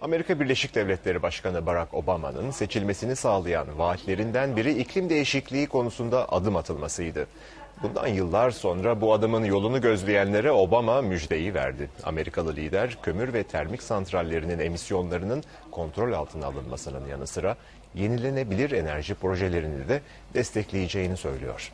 Amerika Birleşik Devletleri Başkanı Barack Obama'nın seçilmesini sağlayan vaatlerinden biri iklim değişikliği konusunda adım atılmasıydı. Bundan yıllar sonra bu adımın yolunu gözleyenlere Obama müjdeyi verdi. Amerikalı lider kömür ve termik santrallerinin emisyonlarının kontrol altına alınmasının yanı sıra yenilenebilir enerji projelerini de destekleyeceğini söylüyor.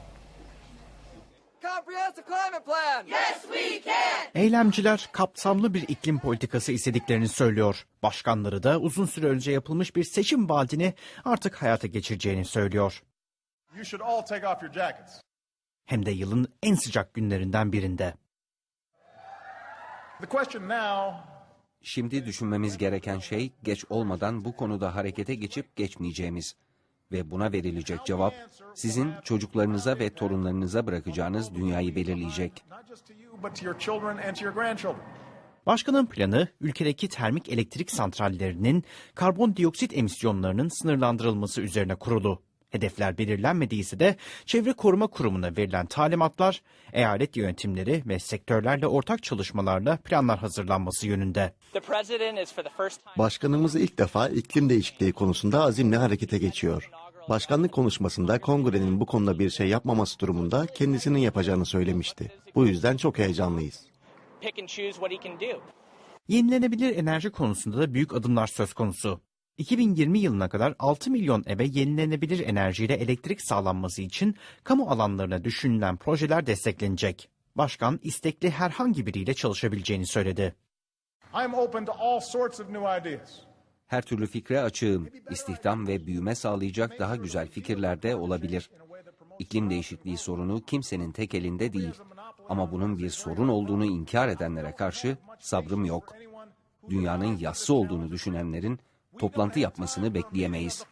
Eylemciler kapsamlı bir iklim politikası istediklerini söylüyor. Başkanları da uzun süre önce yapılmış bir seçim vaadini artık hayata geçireceğini söylüyor. You should all take off your jackets. Hem de yılın en sıcak günlerinden birinde. The question now Şimdi düşünmemiz gereken şey geç olmadan bu konuda harekete geçip geçmeyeceğimiz. Ve buna verilecek cevap sizin çocuklarınıza ve torunlarınıza bırakacağınız dünyayı belirleyecek. Başkanın planı ülkedeki termik elektrik santrallerinin karbondioksit emisyonlarının sınırlandırılması üzerine kurulu. Hedefler belirlenmediyse de Çevre Koruma Kurumu'na verilen talimatlar, eyalet yönetimleri ve sektörlerle ortak çalışmalarla planlar hazırlanması yönünde. Başkanımız ilk defa iklim değişikliği konusunda azimle harekete geçiyor. Başkanlık konuşmasında kongrenin bu konuda bir şey yapmaması durumunda kendisinin yapacağını söylemişti. Bu yüzden çok heyecanlıyız. Yenilenebilir enerji konusunda da büyük adımlar söz konusu. 2020 yılına kadar 6 milyon eve yenilenebilir enerjiyle elektrik sağlanması için kamu alanlarına düşünülen projeler desteklenecek. Başkan istekli herhangi biriyle çalışabileceğini söyledi. I'm open to all sorts of new ideas. Her türlü fikre açığım. İstihdam ve büyüme sağlayacak daha güzel fikirler de olabilir. İklim değişikliği sorunu kimsenin tek elinde değil. Ama bunun bir sorun olduğunu inkar edenlere karşı sabrım yok. Dünyanın yassı olduğunu düşünenlerin toplantı yapmasını bekleyemeyiz.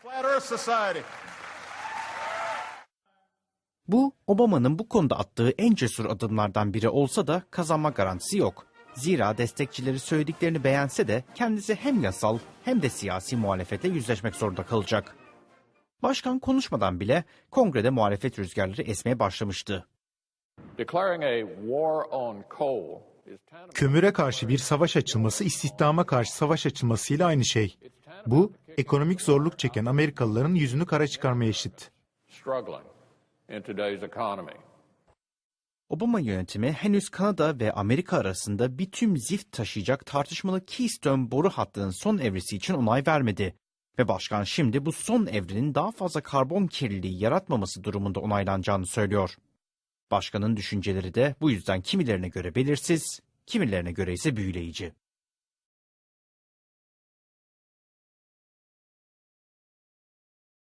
Bu Obama'nın bu konuda attığı en cesur adımlardan biri olsa da kazanma garantisi yok. Zira destekçileri söylediklerini beğense de kendisi hem yasal hem de siyasi muhalefetle yüzleşmek zorunda kalacak. Başkan konuşmadan bile kongrede muhalefet rüzgarları esmeye başlamıştı. Kömüre karşı bir savaş açılması istihdama karşı savaş açılmasıyla aynı şey. Bu ekonomik zorluk çeken Amerikalıların yüzünü kara çıkarmaya eşit. Obama yönetimi henüz Kanada ve Amerika arasında bir tüm zift taşıyacak tartışmalı Keystone boru hattının son evresi için onay vermedi. Ve başkan şimdi bu son evrenin daha fazla karbon kirliliği yaratmaması durumunda onaylanacağını söylüyor. Başkanın düşünceleri de bu yüzden kimilerine göre belirsiz, kimilerine göre ise büyüleyici.